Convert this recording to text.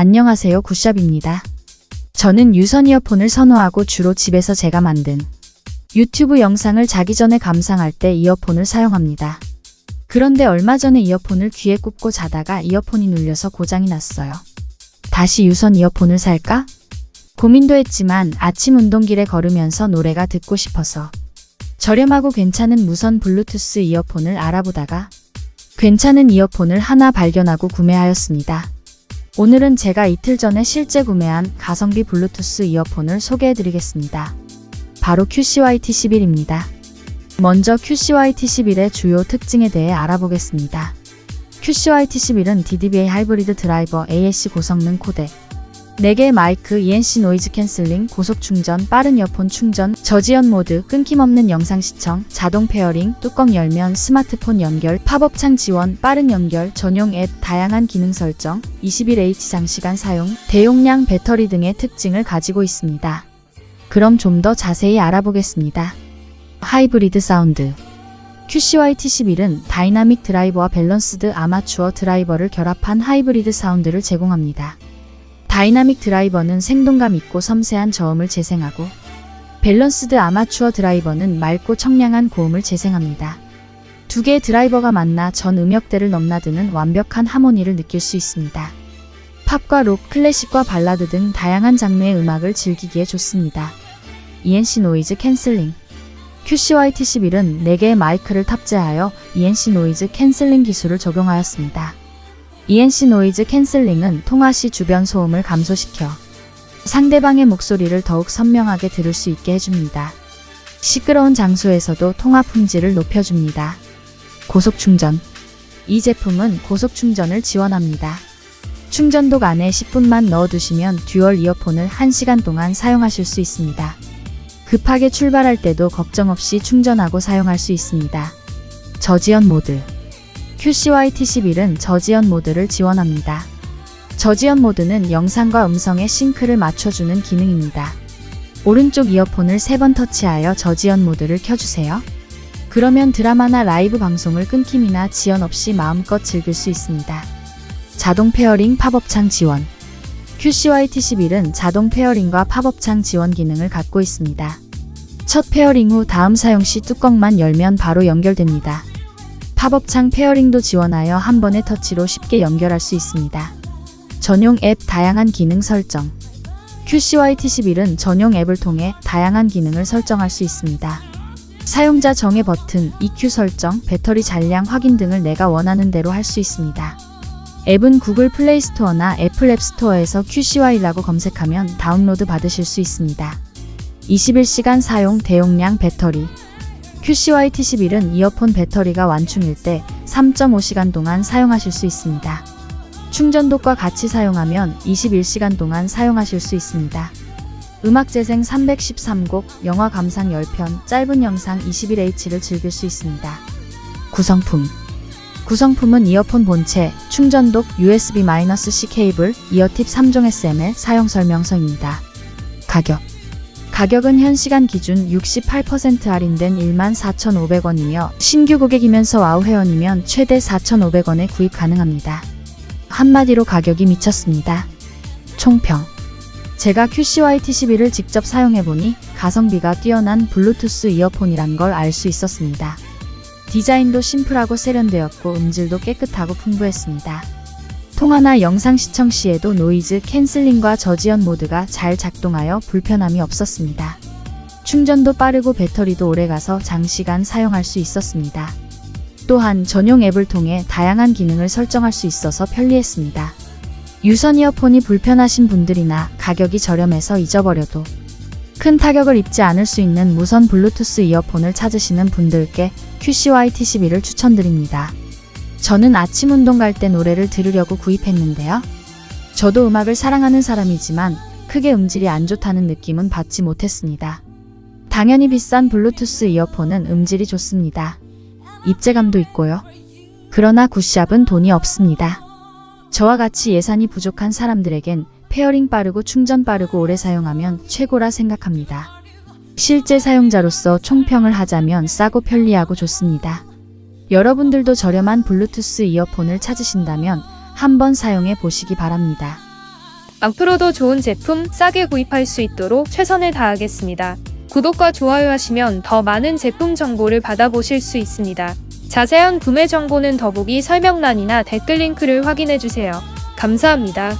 안녕하세요 굿샵입니다. 저는 유선 이어폰을 선호하고 주로 집에서 제가 만든 유튜브 영상을 자기 전에 감상할 때 이어폰을 사용합니다. 그런데 얼마 전에 이어폰을 귀에 꽂고 자다가 이어폰이 눌려서 고장이 났어요. 다시 유선 이어폰을 살까? 고민도 했지만 아침 운동길에 걸으면서 노래가 듣고 싶어서 저렴하고 괜찮은 무선 블루투스 이어폰을 알아보다가 괜찮은 이어폰을 하나 발견하고 구매하였습니다. 오늘은 제가 이틀 전에 실제 구매한 가성비 블루투스 이어폰을 소개해 드리겠습니다. 바로 QCYT11입니다. 먼저 QCYT11의 주요 특징에 대해 알아보겠습니다. QCYT11은 DDBA 하이브리드 드라이버 AAC 고성능 코덱, 4개의 마이크, ENC 노이즈 캔슬링, 고속 충전, 빠른 이어폰 충전, 저지연 모드, 끊김없는 영상 시청, 자동 페어링, 뚜껑 열면 스마트폰 연결, 팝업창 지원, 빠른 연결, 전용 앱, 다양한 기능 설정, 21H 장시간 사용, 대용량 배터리 등의 특징을 가지고 있습니다. 그럼 좀 더 자세히 알아보겠습니다. 하이브리드 사운드 QCY-T11은 다이나믹 드라이버와 밸런스드 아마추어 드라이버를 결합한 하이브리드 사운드를 제공합니다. 다이나믹 드라이버는 생동감 있고 섬세한 저음을 재생하고 밸런스드 아마추어 드라이버는 맑고 청량한 고음을 재생합니다. 두 개의 드라이버가 만나 전 음역대를 넘나드는 완벽한 하모니를 느낄 수 있습니다. 팝과 록, 클래식과 발라드 등 다양한 장르의 음악을 즐기기에 좋습니다. ENC 노이즈 캔슬링 QCY-T11은 4개의 마이크를 탑재하여 ENC 노이즈 캔슬링 기술을 적용하였습니다. ENC 노이즈 캔슬링은 통화 시 주변 소음을 감소시켜 상대방의 목소리를 더욱 선명하게 들을 수 있게 해줍니다. 시끄러운 장소에서도 통화 품질을 높여줍니다. 고속 충전 이 제품은 고속 충전을 지원합니다. 충전독 안에 10분만 넣어두시면 듀얼 이어폰을 1시간 동안 사용하실 수 있습니다. 급하게 출발할 때도 걱정 없이 충전하고 사용할 수 있습니다. 저지연 모드 QCY-T11은 저지연 모드를 지원합니다. 저지연 모드는 영상과 음성의 싱크를 맞춰주는 기능입니다. 오른쪽 이어폰을 3번 터치하여 저지연 모드를 켜주세요. 그러면 드라마나 라이브 방송을 끊김이나 지연 없이 마음껏 즐길 수 있습니다. 자동 페어링 팝업창 지원 QCY-T11은 자동 페어링과 팝업창 지원 기능을 갖고 있습니다. 첫 페어링 후 다음 사용 시 뚜껑만 열면 바로 연결됩니다. 팝업창 페어링도 지원하여 한 번의 터치로 쉽게 연결할 수 있습니다. 전용 앱 다양한 기능 설정 QCY-T11은 전용 앱을 통해 다양한 기능을 설정할 수 있습니다. 사용자 정의 버튼, EQ 설정, 배터리 잔량 확인 등을 내가 원하는 대로 할 수 있습니다. 앱은 구글 플레이 스토어나 애플 앱 스토어에서 QCY라고 검색하면 다운로드 받으실 수 있습니다. 21시간 사용 대용량 배터리 QCY-T11은 이어폰 배터리가 완충일 때 3.5시간 동안 사용하실 수 있습니다. 충전독과 같이 사용하면 21시간 동안 사용하실 수 있습니다. 음악 재생 313곡, 영화 감상 10편, 짧은 영상 21H를 즐길 수 있습니다. 구성품 구성품은 이어폰 본체, 충전독, USB-C 케이블, 이어팁 3종 SML 사용 설명서입니다. 가격 가격은 현 시간 기준 68% 할인된 14,500원이며 신규 고객이면서 와우 회원이면 최대 4,500원에 구입 가능합니다. 한마디로 가격이 미쳤습니다. 총평 제가 QCY-T11을 직접 사용해보니 가성비가 뛰어난 블루투스 이어폰이란 걸 알 수 있었습니다. 디자인도 심플하고 세련되었고 음질도 깨끗하고 풍부했습니다. 통화나 영상 시청 시에도 노이즈 캔슬링과 저지연 모드가 잘 작동하여 불편함이 없었습니다. 충전도 빠르고 배터리도 오래가서 장시간 사용할 수 있었습니다. 또한 전용 앱을 통해 다양한 기능을 설정할 수 있어서 편리했습니다. 유선 이어폰이 불편하신 분들이나 가격이 저렴해서 잊어버려도 큰 타격을 입지 않을 수 있는 무선 블루투스 이어폰을 찾으시는 분들께 QCY-T11을 추천드립니다. 저는 아침 운동 갈 때 노래를 들으려고 구입했는데요. 저도 음악을 사랑하는 사람이지만 크게 음질이 안 좋다는 느낌은 받지 못했습니다. 당연히 비싼 블루투스 이어폰은 음질이 좋습니다. 입체감도 있고요. 그러나 굿샵은 돈이 없습니다. 저와 같이 예산이 부족한 사람들에겐 페어링 빠르고 충전 빠르고 오래 사용하면 최고라 생각합니다. 실제 사용자로서 총평을 하자면 싸고 편리하고 좋습니다. 여러분들도 저렴한 블루투스 이어폰을 찾으신다면 한번 사용해 보시기 바랍니다. 앞으로도 좋은 제품 싸게 구입할 수 있도록 최선을 다하겠습니다. 구독과 좋아요 하시면 더 많은 제품 정보를 받아보실 수 있습니다. 자세한 구매 정보는 더보기 설명란이나 댓글 링크를 확인해 주세요. 감사합니다.